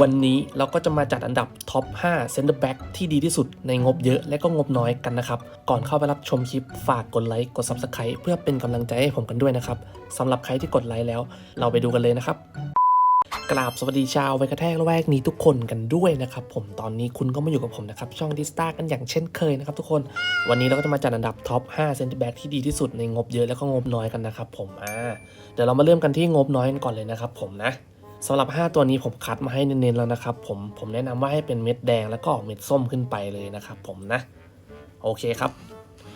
วันนี้เราก็จะมาจัดอันดับท็อป 5 Center Back ที่ดีที่สุดในงบเยอะและก็งบน้อยกันนะครับ ก่อนเข้าไปรับชมคลิปฝากกดไลค์กด Subscribe เพื่อเป็นกำลังใจให้ผมกันด้วยนะครับสำหรับใครที่กดไลค์แล้ว เราไปดูกันเลยนะครับกราบสวัสดีชาวไวกระแทกละแวกนี้ทุกคนกันด้วยนะครับผมตอนนี้คุณก็มาอยู่กับผมนะครับช่องดิสตากันอย่างเช่นเคยนะครับทุกคนวันนี้เราก็จะมาจัดอันดับท็อป 5 เซนต์แบ็กที่ดีที่สุดในงบเยอะแล้วก็งบน้อยกันนะครับผมอ่าเดี๋ยวเรามาเริ่มกันที่งบน้อยกันก่อนเลยนะครับผมนะ สำหรับ 5 ตัวนี้ผมคัดมาให้เน้นๆแล้วนะครับผมผมแนะนำว่าให้เป็นเม็ดแดงแล้วก็เม็ดส้มขึ้นไปเลยนะครับผมนะโอเคครับ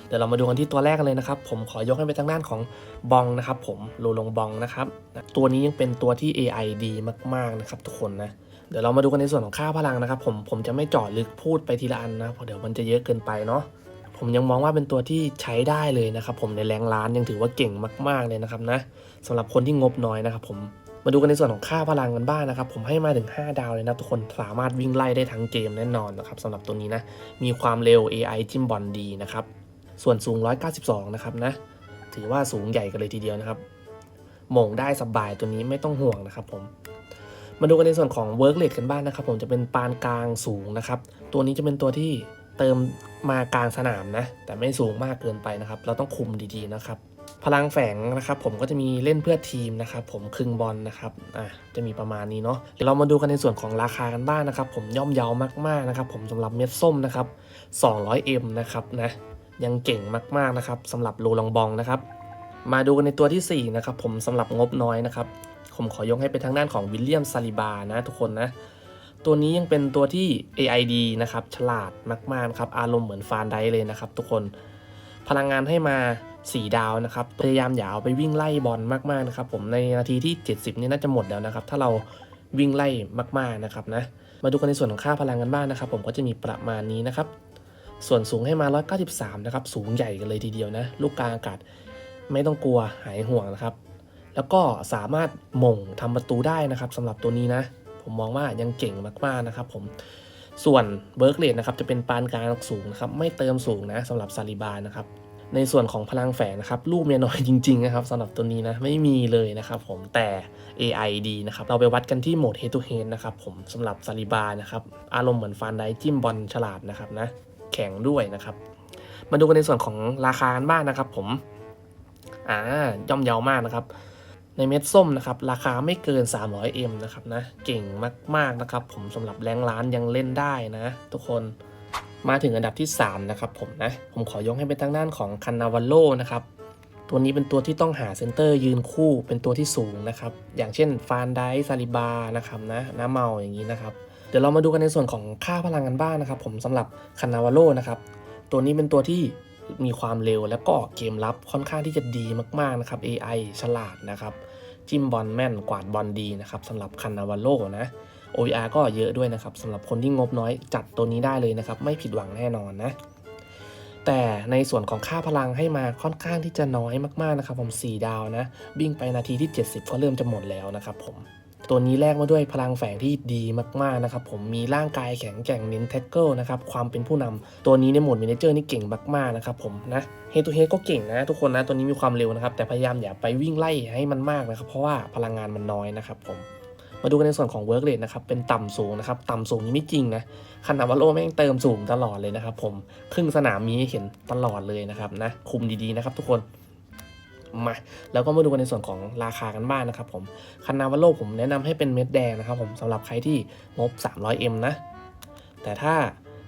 เดี๋ยวเรามาดูกันที่ตัวแรกกันเลยนะครับ ผมขอยกให้ไปทางด้านของบองนะครับ ผมโลลงบองนะครับ ตัวนี้ยังเป็นตัวที่ AI ดีมากๆนะครับ ทุกคนนะเดี๋ยวเรามาดูกันในส่วนของค่าพลังนะครับ ผมผมจะไม่เจาะลึกพูดไปทีละอันนะเพราะเดี๋ยวมันจะเยอะเกินไปเนาะผมยังมองว่าเป็นตัวที่ใช้ได้เลยนะครับ ผมในแรงล้านยังถือว่าเก่งมาก ๆเลยนะครับนะสำหรับคนที่งบน้อยนะครับ ผม มาดูกันในส่วนของค่าพลังกันบ้างนะครับ ผมให้มาถึง 5 ดาวเลยนะทุกคนสามารถวิ่งไล่ได้ทั้งเกมแน่นอนนะครับสำหรับตัวนี้นะ มีความเร็ว AI จิ้มบอลดีนะครับ ส่วนสูง 192 นะครับนะ ถือว่าสูงใหญ่กันเลยทีเดียวนะครับหม่งได้สบายตัวนี้ไม่ต้องห่วงนะครับผมมาดูกันในส่วนของ work rate กันบ้างนะครับ ผมจะเป็นปานกลางสูงนะครับ ตัวนี้จะเป็นตัวที่เติมมากลางสนามนะ แต่ไม่สูงมากเกินไปนะครับ เราต้องคุมดีๆนะครับ พลังแฝงนะครับผมก็จะมีเล่นเพื่อทีมนะครับผมครึ่งบอลนะครับอะจะมีประมาณนี้เนาะเดี๋ยวเรามาดูกันในส่วนของราคากันบ้างนะครับ ผมย่อมเยาวมากๆนะครับผมสำหรับเม็ดส้มนะครับ 200M นะครับนะยังเก่งมากๆนะครับสำหรับโลลองบองนะครับ มาดูกันในตัวทีสี่4นะครับผมสำหรับงบน้อยนะครับผมขอยกให้เป็นทางด้านของวิลเลียมซาลิบานะทุกคนนะตัวนี้ยังเป็นตัวที่ AID นะครับฉลาดมากๆครับอารมณ์เหมือนฟานไดเลยนะครับทุกคน พลังงานให้มา 4 ดาวนะครับพยายามอย่าเอาไปวิ่งไล่บอลมากๆนะครับผมในนาทีที่ 70นี่น่าจะหมดแล้วนะครับถ้าเราวิ่งไล่มากๆนะครับนะมาดูกันในส่วนของค่าพลังกันบ้างนะครับ ผมก็จะมีประมาณนี้นะครับส่วนสูงให้มา 193 นะครับ สูงใหญ่กันเลยทีเดียวนะ ลูกกลางอากาศไม่ต้องกลัวหายห่วงนะครับ แล้วก็สามารถหม่งทำประตูได้นะครับสำหรับตัวนี้นะ ผมมองว่ายังเก่งมากๆนะครับ ผม ส่วนเบิร์กเลดนะครับจะเป็นปานกลางสูงนะครับ ไม่เติมสูงนะสำหรับซาลิบานะครับ ในส่วนของพลังแฝงนะครับลูกเมียน้อยจริงๆนะครับสำหรับตัวนี้นะไม่มีเลยนะครับผมแต่ AI ดีนะครับเราไปวัดกันที่โหมด Head to Head นะครับผมสำหรับซาลิบานะครับอารมณ์เหมือนฟานไดจิ้มบอลฉลาดนะครับนะแข็งด้วยนะครับ มาดูกันในส่วนของราคากันบ้างนะครับ ผมอ่าย่อมเยาวมากนะครับ ในเม็ดส้มนะครับราคาไม่เกิน 300M นะครับนะเก่งมากๆนะครับ ผมสำหรับแรงล้านยังเล่นได้นะ ทุกคน มาถึงอันดับที่ 3 นะครับผมนะ ผมขอยกให้เป็นทางด้านของคันนาวาโลนะครับ ตัวนี้เป็นตัวที่ต้องหาเซนเตอร์ยืนคู่เป็นตัวที่สูงนะครับ อย่างเช่นฟานไดซาลิบานะครับนะน้าเมาอย่างนี้นะครับ เดี๋ยวเรามาดูกันในส่วนของค่าพลังกันบ้างนะครับ ผมสำหรับคันนาวาโลนะครับ ตัวนี้เป็นตัวที่มีความเร็วแล้วก็เกมรับค่อนข้างที่จะดีมากๆนะครับ AI ฉลาดนะครับ จิ้มบอลแม่นกวาดบอลดีนะครับสำหรับคันนาวาโลนะ OER ก็เยอะด้วยนะครับสำหรับคนที่งบน้อยจัดตัวนี้ได้เลยนะครับ ไม่ผิดหวังแน่นอนนะ แต่ในส่วนของค่าพลังให้มาค่อนข้างที่จะน้อยมากๆนะครับ ผม 4 ดาวนะวิ่งไปนาทีที่ 70 ก็เริ่มจะหมดแล้วนะครับผมตัวนี้แลกมาด้วยพลังแฝงที่ดีมากๆนะครับผมมีร่างกายแข็งแกร่งเน้นแท็กเกิลนะครับความเป็นผู้นำตัวนี้ในโหมด m ม n เจอร์นี่เก่งมากๆนะครับผมนะเฮตูเฮก็เก่งนะ ทุกคนนะตัวนี้มีความเร็วนะครับ แต่พยายามอย่าไปวิ่งไล่ให้มันมากนะครับ เพราะว่าพลังงานมันน้อยนะครับผม มาดูกันในส่วนของ work rate นะครับ เป็นต่ำสูงนะครับ ต่ำสูงนี้ไม่จริงนะขนาดว่าโลแม่งเติมสูงตลอดเลยนะครับ ผมครึ่งสนามมีให้เห็นตลอดเลยนะครับนะ คุมดีๆนะครับทุกคนมาแล้วก็มาดูกันในส่วนของราคากันบ้างนะครับผมคานาวาโลผมแนะนำให้เป็นเม็ดแดงนะครับผมสำหรับใครที่งบ 300M นะ แต่ถ้า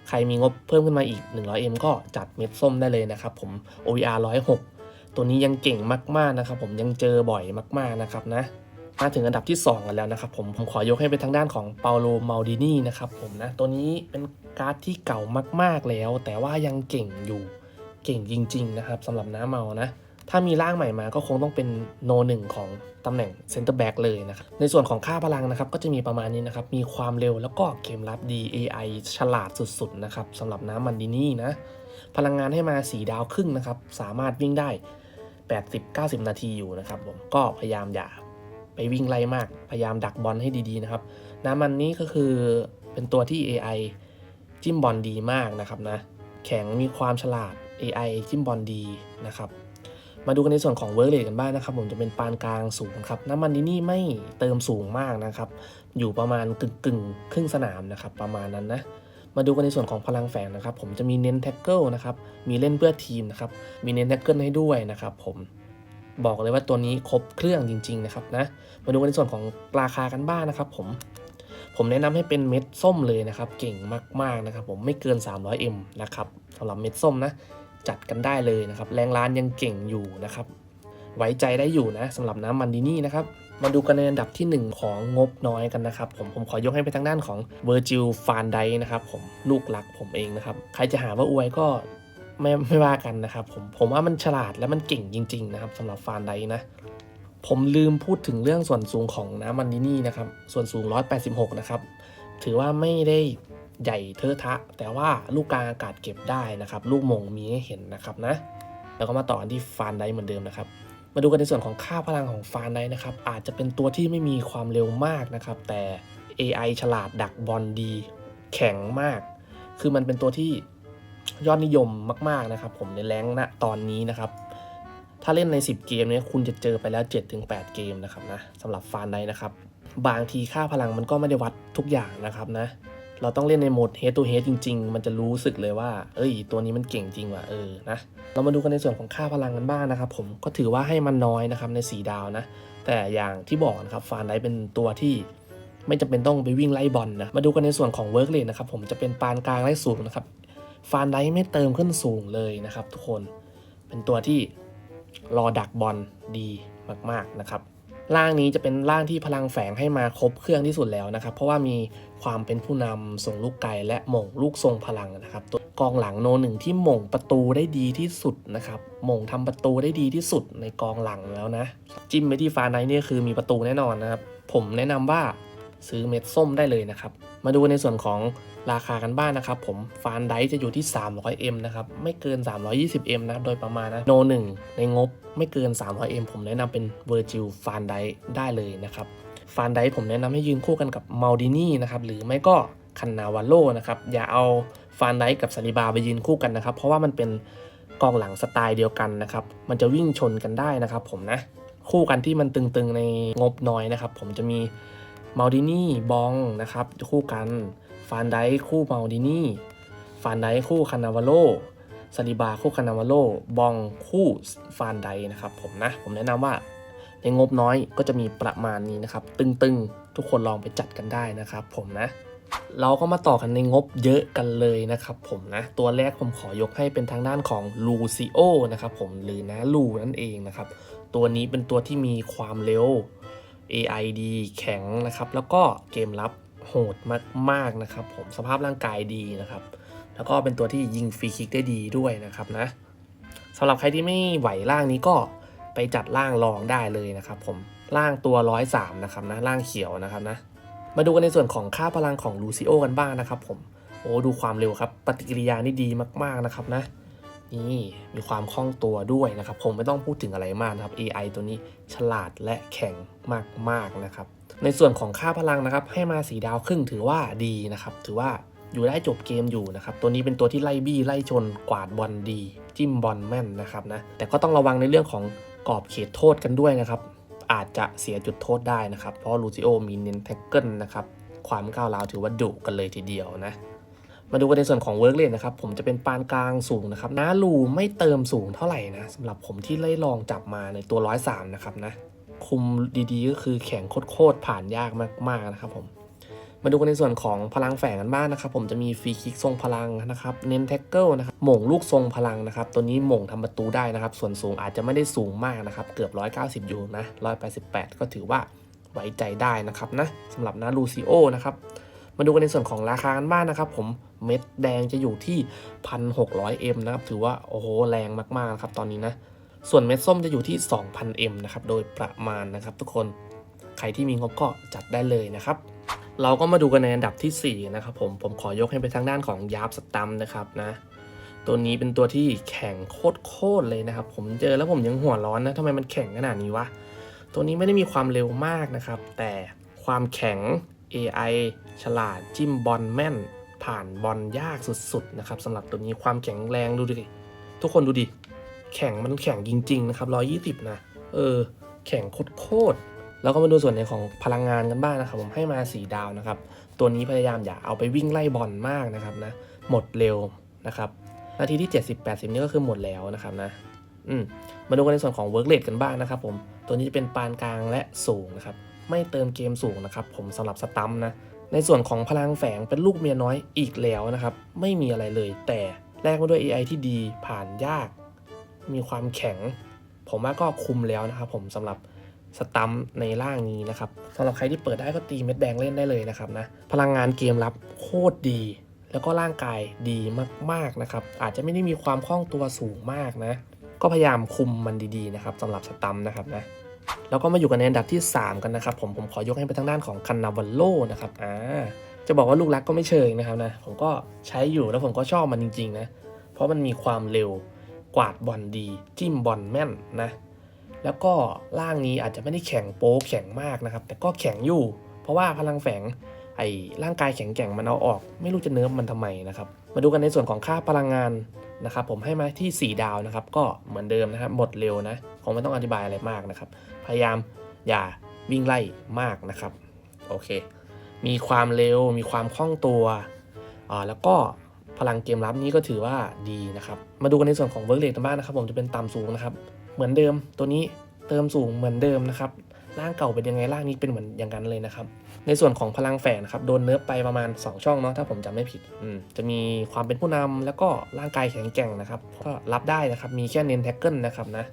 ใครมีงบเพิ่มขึ้นมาอีก 100M ก็จัดเม็ดส้มได้เลยนะครับผม OER 106 ตัวนี้ยังเก่งมากๆนะครับผมยังเจอบ่อยมากๆนะครับนะ มาถึงอันดับที่ 2 กันแล้วนะครับผมผมขอยกให้เป็นทางด้านของเปาโลมาดินีนะครับผมนะตัวนี้เป็นการ์ดที่เก่ามากๆแล้ว แต่ว่ายังเก่งอยู่เก่งจริง ๆ นะครับสำหรับน้าเมานะถ้ามีร่างใหม่มาก็คงต้องเป็นโนหนึ่งของตำแหน่งเซนเตอร์แบ็กเลยนะครับ ในส่วนของค่าพลังนะครับ ก็จะมีประมาณนี้นะครับ มีความเร็วแล้วก็เกมรับดี AI ฉลาดสุดๆนะครับสำหรับน้ำมันดินี่นะ พลังงานให้มา 4 ดาวครึ่งนะครับ สามารถวิ่งได้ 80-90 นาทีอยู่นะครับผม ก็พยายามอย่า ไปวิ่งไล่มาก พยายามดักบอลให้ดีๆนะครับ น้ำมันนี้ก็คือเป็นตัวที่ AI จิ้มบอลดีมากนะครับนะ แข็งมีความฉลาด AI จิ้มบอลดีนะครับ มาดูกันในส่วนของเวิร์กเลกันบ้างนะครับ ผมจะเป็นปานกลางสูงครับ น้ำมันนี้นี่ไม่เติมสูงมากนะครับ อยู่ประมาณกึ่งกึ่งครึ่งสนามนะครับ ประมาณนั้นนะ มาดูกันในส่วนของพลังแฝงนะครับ ผมจะมีเน้นแท็กเกิลนะครับ มีเล่นเพื่อทีมนะครับ มีเน้นแท็กเกิลให้ด้วยนะครับผม บอกเลยว่าตัวนี้ครบเครื่องจริง ๆ นะครับนะมาดูกันในส่วนของราคากันบ้างนะครับ ผม ผมแนะนำให้เป็นเม็ดส้มเลยนะครับ เก่งมากๆนะครับ ผมไม่เกิน 300M นะครับสำหรับเม็ดส้มนะ จัดกันได้เลยนะครับ แรงร้านยังเก่งอยู่นะครับ ไว้ใจได้อยู่นะสำหรับน้ำมันดีนี่นะครับมาดูกันในอันดับที่ 1 ของงบน้อยกันนะครับ ผมผมขอยกให้ไปทางด้านของเวอร์จิลฟานไดนะครับ ผมลูกหลักผมเองนะครับ ใครจะหาว่าอวยก็ ไม่ไม่ว่ากันนะครับผมผมว่ามันฉลาดและมันเก่งจริง ๆ นะครับสำหรับฟานไดนะ ผมลืมพูดถึงเรื่องส่วนสูงของน้ำมันดินี่นะครับ ส่วนสูง 186 นะครับ ถือว่าไม่ได้ใหญ่เทอะทะ แต่ว่าลูกกลางอากาศเก็บได้นะครับ ลูกมงมีให้เห็นนะครับนะ แล้วก็มาต่อกันที่ฟานไดเหมือนเดิมนะครับ มาดูกันในส่วนของค่าพลังของฟานไดนะครับ อาจจะเป็นตัวที่ไม่มีความเร็วมากนะครับ แต่ AI ฉลาดดักบอลดี แข็งมาก คือมันเป็นตัวที่ ยอดนิยมมาก ๆนะครับ ผมในแรงค์ณตอนนี้นะครับ ถ้าเล่นใน 10 เกมเนี้ยคุณจะเจอไปแล้ว 7-8 เกมนะครับนะสำหรับฟานไดนะครับ บางทีค่าพลังมันก็ไม่ได้วัดทุกอย่างนะครับนะเราต้องเล่นในโหมด head to head จริง ๆ มันจะรู้สึกเลยว่า เอ้ย ตัวนี้มันเก่งจริงว่ะ เออ นะ เรามาดูกันในส่วนของค่าพลังกันบ้างนะครับ ผม ก็ถือว่าให้มันน้อยนะครับใน 4 ดาวนะ แต่อย่างที่บอกนะครับ ฟานไดเป็นตัวที่ไม่จำเป็นต้องไปวิ่งไล่บอลนะมาดูกันในส่วนของเวิร์กเลนนะครับ ผม จะเป็นปานกลางไล่สูงนะครับ ฟานไดไม่เติมขึ้นสูงเลยนะครับทุกคน เป็นตัวที่รอดักบอลดีมากๆนะครับร่างนี้จะเป็นร่างที่พลังแฝงให้มาครบเครื่องที่สุดแล้วนะครับ เพราะว่ามีความเป็นผู้นำส่งลูกไกลและหม่งลูกทรงพลังนะครับตัวกองหลังโนหนึ่งที่หม่งประตูได้ดีที่สุดนะครับหม่งทำประตูได้ดีที่สุดในกองหลังแล้วนะ จิ้มไปที่ฟาไนท์นี่คือมีประตูแน่นอนนะครับ ผมแนะนำว่า ซื้อเม็ดส้มได้เลยนะครับ มาดูในส่วนของราคากันบ้างนะครับ ผมฟานไดจะอยู่ที่ 300M นะครับ ไม่เกิน 320M นะ โดยประมาณนะโนหนึ่งในงบไม่เกิน 300M ผมแนะนำเป็น Virgil ฟานไดได้เลยนะครับฟานไดผมแนะนำให้ยืนคู่กันกับมาดินี่นะครับ หรือไม่ก็คันนาวาโลนะครับ อย่าเอาฟานไดกับซาลิบาไปยืนคู่กันนะครับ เพราะว่ามันเป็นกองหลังสไตล์เดียวกันนะครับ มันจะวิ่งชนกันได้นะครับ ผมนะ คู่กันที่มันตึงๆในงบน้อยนะครับ ผมจะมี มาดินี่บองนะครับคู่กันฟานไดคู่มาดินี่ฟานไดคู่คานาวาโลซาลิบาคู่คานาวาโลบองคู่ฟานไดนะครับผมนะผมแนะนำว่าในงบน้อยก็จะมีประมาณนี้นะครับ ตึงๆ ทุกคนลองไปจัดกันได้นะครับผมนะ เราก็มาต่อกันในงบเยอะกันเลยนะครับผมนะ ตัวแรกผมขอยกให้เป็นทางด้านของลูซิโอนะครับผมหรือนะลูนั่นเองนะครับ ตัวนี้เป็นตัวที่มีความเร็ว AI ดีแข็งนะครับ แล้วก็เกมรับโหดมากๆนะครับ ผมสภาพร่างกายดีนะครับ แล้วก็เป็นตัวที่ยิงฟรีคิกได้ดีด้วยนะครับนะสำหรับใครที่ไม่ไหวร่างนี้ก็ไปจัดร่างรองได้เลยนะครับ ผมร่างตัว103นะครับนะร่างเขียวนะครับนะ มาดูกันในส่วนของค่าพลังของลูซิโอกันบ้างนะครับ ผมโอ้ดูความเร็วครับ ปฏิกิริยานี่ดีมาก ๆนะครับนะ นี่มีความคล่องตัวด้วยนะครับผมไม่ต้องพูดถึงอะไรมากนะครับ AI ตัวนี้ฉลาดและแข็งมากๆนะครับ ในส่วนของค่าพลังนะครับ ให้มาสีดาวครึ่งถือว่าดีนะครับ ถือว่าอยู่ได้จบเกมอยู่นะครับ ตัวนี้เป็นตัวที่ไล่บี้ไล่ชนกวาดบอลดี จิ้มบอลแม่นนะครับนะแต่ก็ต้องระวังในเรื่องของกรอบเขตโทษกันด้วยนะครับ อาจจะเสียจุดโทษได้นะครับ เพราะลูซิโอมีเน้นแท็กเกิลนะครับความก้าวร้าวถือว่าดุกันเลยทีเดียวนะ มาดูกันในส่วนของเวิร์กเลนนะครับ ผมจะเป็นปานกลางสูงนะครับน้าลูไม่เติมสูงเท่าไหร่นะสำหรับผมที่ไล่ลองจับมาในตัว 103 นะครับนะ คุมดีๆ ก็คือแข็งโคตรๆผ่านยากมากๆนะครับผม มาดูกันในส่วนของพลังแฝงกันบ้างนะครับ ผมจะมีฟรีคิกทรงพลังนะครับ เน้นแท็กเกิลนะครับหม่งลูกทรงพลังนะครับ ตัวนี้หม่งทำประตูได้นะครับ ส่วนสูงอาจจะไม่ได้สูงมากนะครับ เกือบ 190 อยู่นะ188 ก็ถือว่าไว้ใจได้นะครับนะสำหรับนาลูซิโอนะครับมาดูกันในส่วนของราคากันบ้างนะครับ ผม เม็ดแดงจะอยู่ที่ 1,600M นะครับถือว่าโอ้โหแรงมากๆนะครับตอนนี้นะส่วนเม็ดส้มจะอยู่ที่ 2,000M นะครับโดยประมาณนะครับทุกคนใครที่มีงบก็จัดได้เลยนะครับเราก็มาดูกันในอันดับทีสี่ 4 นะครับผมผมขอยกให้ไปทางด้านของยาบสตัมนะครับนะตัวนี้เป็นตัวที่แข็งโคตรๆเลยนะครับ ผมเจอแล้วผมยังหัวร้อนนะทำไมมันแข็งขนาดนี้วะตัวนี้ไม่ได้มีความเร็วมากนะครับ แต่ความแข็ง AI ฉลาดจิ้มบอลแม่น ผ่านบอลยากสุดๆนะครับสำหรับตัวนี้ความแข็งแรงดูดิทุกคนดูดิ แข็งมันแข็งจริงๆนะครับ 120 นะ เออ แข็งโคตรแล้วก็มาดูส่วนในของพลังงานกันบ้างนะครับ ผมให้มา 4 ดาวนะครับ ตัวนี้พยายามอย่าเอาไปวิ่งไล่บอลมากนะครับนะ หมดเร็วนะครับ นาทีที่ 70 80 นี่ก็คือหมดแล้วนะครับนะอืมมาดูกันในส่วนของ work rate กันบ้างนะครับ ผม ตัวนี้จะเป็นปานกลางและสูงนะครับ ไม่เติมเกมสูงนะครับ ผมสำหรับสตัมนะ ในส่วนของพลังแฝงเป็นลูกเมียน้อยอีกแล้วนะครับ ไม่มีอะไรเลย แต่แลกมาด้วย AI ที่ดีผ่านยาก มีความแข็ง ผมว่าก็คุมแล้วนะครับ ผมสำหรับสตัมในร่างนี้นะครับสำหรับใครที่เปิดได้ก็ตีเม็ดแดงเล่นได้เลยนะครับนะพลังงานเกมรับโคตรดี แล้วก็ร่างกายดีมากๆนะครับ อาจจะไม่ได้มีความคล่องตัวสูงมากนะ ก็พยายามคุมมันดีๆนะครับสำหรับสตัมนะครับนะ แล้วก็มาอยู่กันในอันดับที่ 3 กันนะครับผมผมขอยกให้ไปทางด้านของคันนาวัลโลนะครับอ่าจะบอกว่าลูกรักก็ไม่เชิงนะครับนะผมก็ใช้อยู่แล้วผมก็ชอบมันจริงๆนะเพราะมันมีความเร็วกวาดบอลดี จิ้มบอลแม่นนะแล้วก็ร่างนี้อาจจะไม่ได้แข็งโป๊แข็งมากนะครับ แต่ก็แข็งอยู่ เพราะว่าพลังแฝงไอ้ร่างกายแข็งแกร่งมันเอาออก ไม่รู้จะเนิร์ฟมันทำไมนะครับ มาดูกันในส่วนของค่าพลังงานนะครับผมให้มาที่ 4 ดาวนะครับ ก็เหมือนเดิมนะครับหมดเร็วนะคงไม่ต้องอธิบายอะไรมากนะครับ พยายามอย่าวิ่งไล่มากนะครับโอเค มีความเร็วมีความคล่องตัวอ่าแล้วก็พลังเกมรับนี้ก็ถือว่าดีนะครับ มาดูกันในส่วนของเวิร์กเรทบ้างนะครับผมจะเป็นต่ำสูงนะครับ เหมือนเดิมตัวนี้เติมสูงเหมือนเดิมนะครับร่างเก่าเป็นยังไงร่างนี้เป็นเหมือนอย่างนั้นเลยนะครับ ในส่วนของพลังแฝงนะครับโดนเนิร์ฟไปประมาณ 2 ช่องเนาะถ้าผมจำไม่ผิดจะมีความเป็นผู้นำแล้วก็ร่างกายแข็งแกร่งนะครับก็รับได้นะครับมีแค่เน้นแท็กเกิลนะครับนะ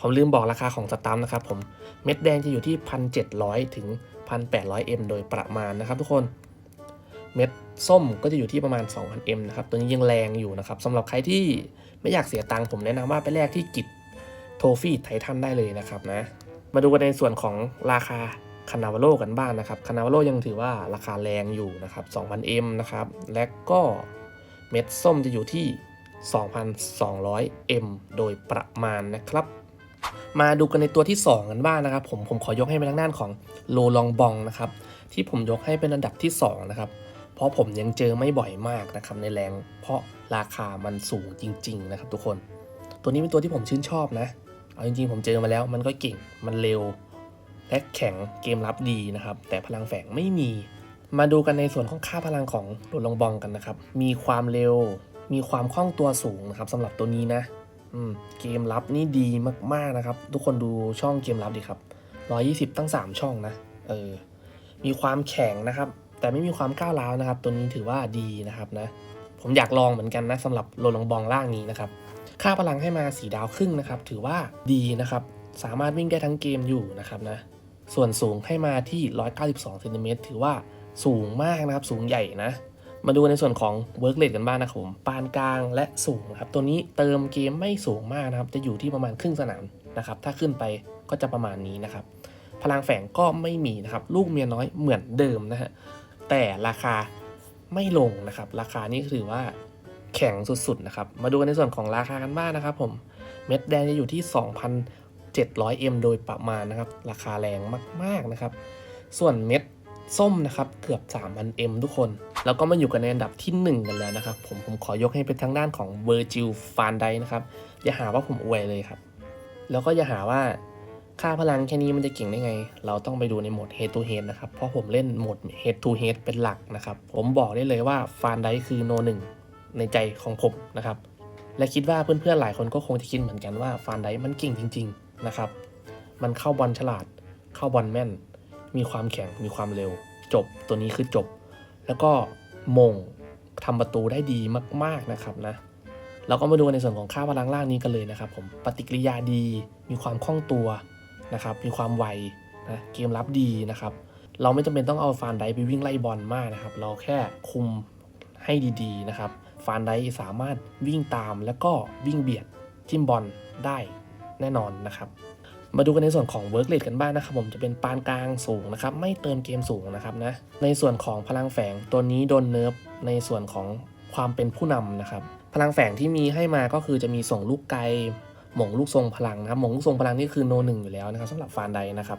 ผมลืมบอกราคาของสตัมป์นะครับผมเม็ดแดงจะอยู่ที่ 1,700 ถึง 1,800M โดยประมาณนะครับทุกคนเม็ดส้มก็จะอยู่ที่ประมาณ 2,000M นะครับตัวนี้ยังแรงอยู่นะครับสำหรับใครที่ไม่อยากเสียตังค์ผมแนะนำว่าไปแลกที่กิจโทฟี่ไททันได้เลยนะครับนะมาดูกันในส่วนของราคา คานาวาโลกันบ้างนะครับคานาวาโลยังถือว่าราคาแรงอยู่นะครับ 2,000M นะครับ และก็เม็ดส้มจะอยู่ที่ 2,200M โดยประมาณนะครับ มาดูกันในตัวที่ 2 กันบ้างนะครับ ผมผมขอยกให้เป็นทางด้านของโลลองบองนะครับ ที่ผมยกให้เป็นอันดับที่ 2 นะครับ เพราะผมยังเจอไม่บ่อยมากนะครับในแรง เพราะราคามันสูงจริง ๆ นะครับ ทุกคน ตัวนี้เป็นตัวที่ผมชื่นชอบนะ เอาจริงๆ ผมเจอมาแล้วมันก็เก่งมันเร็ว และแข็งเกมรับดีนะครับ แต่พลังแฝงไม่มี มาดูกันในส่วนของค่าพลังของโดนลองบองกันนะครับ มีความเร็ว มีความคล่องตัวสูงนะครับสำหรับตัวนี้นะเกมรับนี่ดีมากๆนะครับ ทุกคนดูช่องเกมรับดีครับ 120 ตั้ง 3 ช่องนะเออมีความแข็งนะครับ แต่ไม่มีความก้าวร้าวนะครับ ตัวนี้ถือว่าดีนะครับนะ ผมอยากลองเหมือนกันนะสำหรับโรลองบองล่างนี้นะครับ ค่าพลังให้มา 4 ดาวครึ่งนะครับ ถือว่าดีนะครับ สามารถวิ่งได้ทั้งเกมอยู่นะครับนะ ส่วนสูงให้มาที่ 192เซนติเมตรถือว่าสูงมากนะครับ สูงใหญ่นะ มาดูในส่วนของ work rate กันบ้างนะครับผม ปานกลางและสูงครับ ตัวนี้เติมเกมไม่สูงมากนะครับ จะอยู่ที่ประมาณครึ่งสนามนะครับ ถ้าขึ้นไปก็จะประมาณนี้นะครับ พลังแฝงก็ไม่มีนะครับ ลูกเมียน้อยเหมือนเดิมนะฮะ แต่ราคาไม่ลงนะครับ ราคานี่ถือว่าแข็งสุดๆนะครับ มาดูกันในส่วนของราคากันบ้างนะครับผม เม็ดแดงจะอยู่ที่ 700M โดยประมาณนะครับ ราคาแรงมากๆนะครับ ส่วนเม็ดส้มนะครับเกือบ 3,000M ทุกคน แล้วก็มาอยู่กันในอันดับที่ 1 กันแล้วนะครับ ผมผมขอยกให้เป็นทางด้านของ Virgil van Dijk นะครับ อย่าหาว่าผมอวยเลยครับ แล้วก็อย่าหาว่าค่าพลังแค่นี้มันจะเก่งได้ไง เราต้องไปดูในโหมด Head to Head นะครับ เพราะผมเล่นโหมด Head to Head เป็นหลักนะครับ ผมบอกได้เลยว่าฟานไดคือโนหนึ่งในใจของผมนะครับ และคิดว่าเพื่อนๆหลายคนก็คงจะคิดเหมือนกันว่าฟานไดมันเก่งจริง ๆ นะครับ มันเข้าบอลฉลาด เข้าบอลแม่น มีความแข็ง มีความเร็ว จบ ตัวนี้คือจบ แล้วก็มงทำประตูได้ดีมากๆนะครับนะ เราก็มาดูในส่วนของค่าพลังล่างนี้กันเลยนะครับ ผม ปฏิกิริยาดี มีความคล่องตัวนะครับ มีความไวนะ เกมรับดีนะครับ เราไม่จำเป็นต้องเอาฟานไดไปวิ่งไล่บอลมากนะครับ เราแค่คุมให้ดีๆนะครับ ฟานไดสามารถวิ่งตามแล้วก็วิ่งเบียดจิ้มบอลได้ แน่นอนนะครับมาดูกันในส่วนของ work rate กันบ้างนะครับผมจะเป็นปานกลางสูงนะครับไม่เติมเกมสูงนะครับนะในส่วนของพลังแฝงตัวนี้โดนเนิร์ฟในส่วนของความเป็นผู้นำนะครับพลังแฝงที่มีให้มาก็คือจะมีส่งลูกไกลหม่งลูกทรงพลังนะครับหม่งลูกทรงพลังนี่คือโนหนึ่งอยู่แล้วนะครับสำหรับฟานไดนะครับ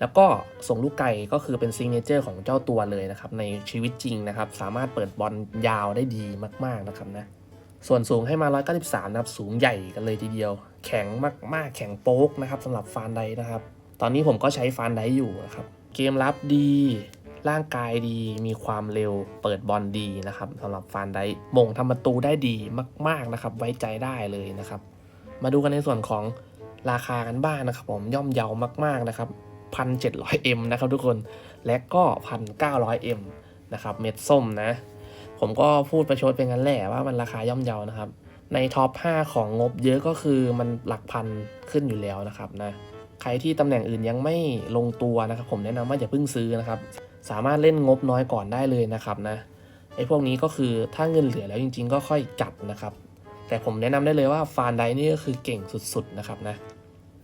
แล้วก็ส่งลูกไก่ก็คือเป็นซิงเนเจอร์ของเจ้าตัวเลยนะครับในชีวิตจริงนะครับสามารถเปิดบอลยาวได้ดีมากๆนะครับนะ ส่วนสูงให้มา 193 นะครับ สูงใหญ่กันเลยทีเดียว แข็งมากๆ แข็งโป๊กนะครับสำหรับฟานไดนะครับ ตอนนี้ผมก็ใช้ฟานไดอยู่นะครับ เกมรับดี ร่างกายดี มีความเร็ว เปิดบอลดีนะครับสำหรับฟานไดมงทำประตูได้ดีมาก ๆ นะครับ ไว้ใจได้เลยนะครับ มาดูกันในส่วนของราคากันบ้างนะครับ ผมย่อมเยาวมาก ๆ นะครับ 1,700M นะครับทุกคน และก็ 1,900M นะครับ เม็ดส้มนะ ผมก็พูดประชดเป็นงั้นแหละว่ามันราคาย่อมเยานะครับ ในท็อป 5 ของงบเยอะก็คือมันหลักพันขึ้นอยู่แล้วนะครับนะใครที่ตำแหน่งอื่นยังไม่ลงตัวนะครับ ผมแนะนำว่าอย่าเพิ่งซื้อนะครับ สามารถเล่นงบน้อยก่อนได้เลยนะครับนะไอ้พวกนี้ก็คือถ้าเงินเหลือแล้วจริง ๆ ก็ค่อยจัดนะครับ แต่ผมแนะนำได้เลยว่าฟานไดนี่ก็คือเก่งสุดๆนะครับนะ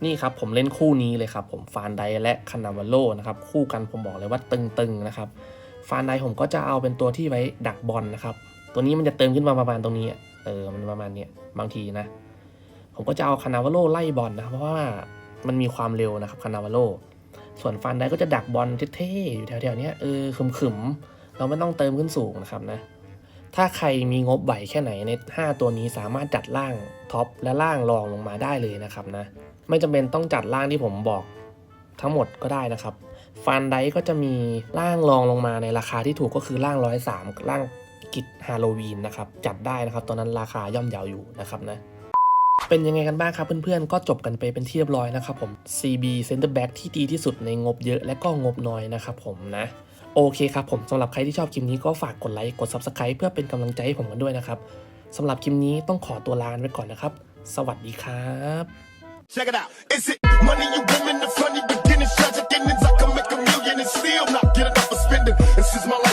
นี่ครับผมเล่นคู่นี้เลยครับผมฟานไดและคานาวาโลนะครับคู่กันผมบอกเลยว่าตึงๆนะครับ ฟานไดผมก็จะเอาเป็นตัวที่ไว้ดักบอลนะครับ ตัวนี้มันจะเติมขึ้นมาประมาณตรงนี้ เออ มันประมาณเนี้ยบางทีนะ ผมก็จะเอาคานาวาโลไล่บอลนะครับเพราะว่ามันมีความเร็วนะครับคานาวาโล ส่วนฟันไดก็จะดักบอลเท่ๆอยู่แถวๆนี้เออขึมๆ เราไม่ต้องเติมขึ้นสูงนะครับนะ ถ้าใครมีงบไหวแค่ไหนใน 5 ตัวนี้สามารถจัดล่างท็อปและล่างรองลงมาได้เลยนะครับนะ ไม่จำเป็นต้องจัดล่างที่ผมบอกทั้งหมดก็ได้นะครับ ฟันไดก็จะมีล่างรองลงมาในราคาที่ถูกก็คือล่างร้อยสามล่างกิจฮาโลวีนนะครับจัดได้นะครับตอนนั้นราคาย่อมเยาวอยู่นะครับนะเป็นยังไงกันบ้างครับเพื่อนๆ ก็จบกันไปเป็นที่เรียบร้อยนะครับผม CB Center Back ที่ดีที่สุดในงบเยอะและก็งบน้อยนะครับผมนะ โอเคครับผมสำหรับใครที่ชอบคลิปนี้ก็ฝากกดไลค์กด Subscribe เพื่อเป็นกำลังใจให้ผมกันด้วยนะครับสำหรับคลิปนี้ต้องขอตัวลาไปก่อนนะครับ สวัสดีครับ Check it out. Is it money you women, the funny and still not get enough for spending. And since my life